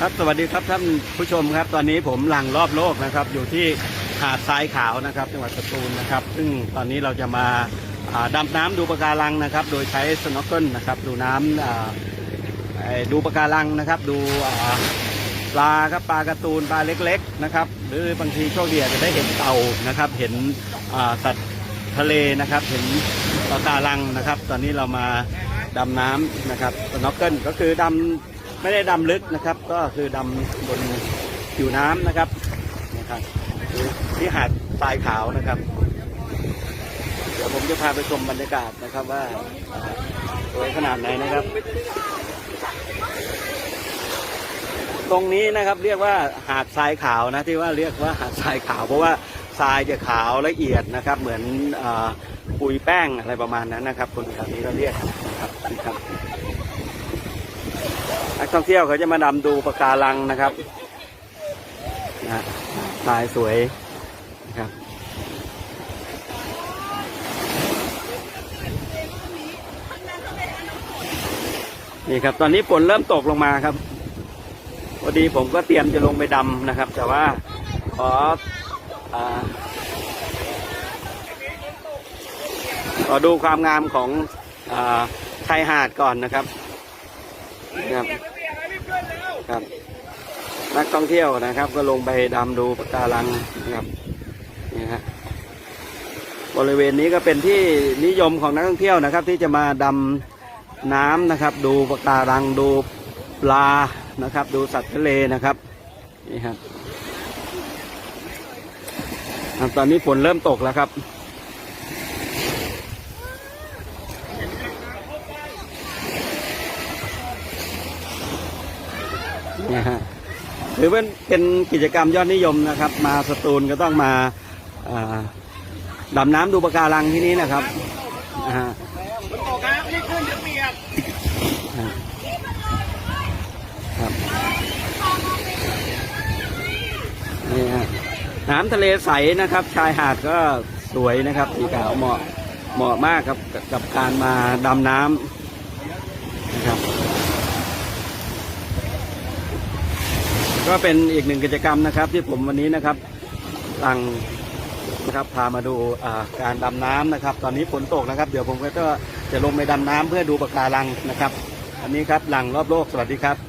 ครับสวัสดีครับท่านผู้ชมครับ ตอนนี้ผมหลังรอบโลกนะครับ อยู่ที่หาดทรายขาวนะครับ จังหวัดสตูลนะครับ ซึ่งตอนนี้เราจะมาดำน้ำดูปะการังนะครับ โดยใช้สโนว์เกิลนะครับ ดูน้ำอ่าดูปะการังนะครับ ดูปลาครับปลาการ์ตูนปลาเล็ก ๆนะครับ หรือบางทีโชคดีอาจจะได้เห็นเต่านะครับ เห็นสัตว์ทะเลนะครับ เห็นปะการังนะครับ ตอนนี้เรามาดำน้ำนะครับสโนว์เกิลก็คือดำ ไม่ได้ดำลึกนะครับ ก็คือดำบนผิวน้ำนะครับนะครับที่หาดทรายขาวนะครับ เดี๋ยวผมจะพาไปชมบรรยากาศนะครับว่าสวยขนาดไหนนะครับ ตรงนี้นะครับเรียกว่าหาดทรายขาวนะที่ว่าเรียกว่าหาดทรายขาว เพราะว่าทรายจะขาวละเอียดนะครับ เหมือนอปุยแป้งอะไรประมาณนั้นนะครับ คนแถวนี้ก็เรียกนะครับ นักท่องเที่ยวเขาจะมาดำดูปะการังนะครับนะฮะทรายสวยนะครับนี่ครับตอนนี้ฝนเริ่มตกลงมาครับพอดีผมก็เตรียมจะลงไปดำนะครับ แต่ว่าขอขอดูความงามของอชายหาดก่อนนะครับ ครับครับ นักท่องเที่ยวนะครับ ก็ลงไปดำดูปะการังนะครับนี่ฮะบริเวณนี้ก็เป็นที่นิยมของนักท่องเที่ยวนะครับ ที่จะมาดำน้ำนะครับ ดูปะการังดูปลานะครับ ดูสัตว์ทะเลนะครับนี่ครับตอนนี้ฝนเริ่มตกแล้วครับ นะฮะถือเป็นเป็นกิจกรรมยอดนิยมนะครับ มาสตูลก็ต้องมาดำน้ำดูปะการังที่นี้นะครับนะฮะครับนี่ฮะน้ำทะเลใสนะครับ ชายหาดก็สวยนะครับสีขาวเหมาะเหมาะมากครับกับการมาดำน้ำนะครับ ก็เป็นอีกหนึ่งกิจกรรมนะครับ ที่ผมวันนี้นะครับลังนะครับพามาดูการดำน้ำนะครับ ตอนนี้ฝนตกนะครับ เดี๋ยวผมก็จะลงไปดำน้ำเพื่อดูปะการังนะครับ อันนี้ครับหลังรอบโลกสวัสดีครับ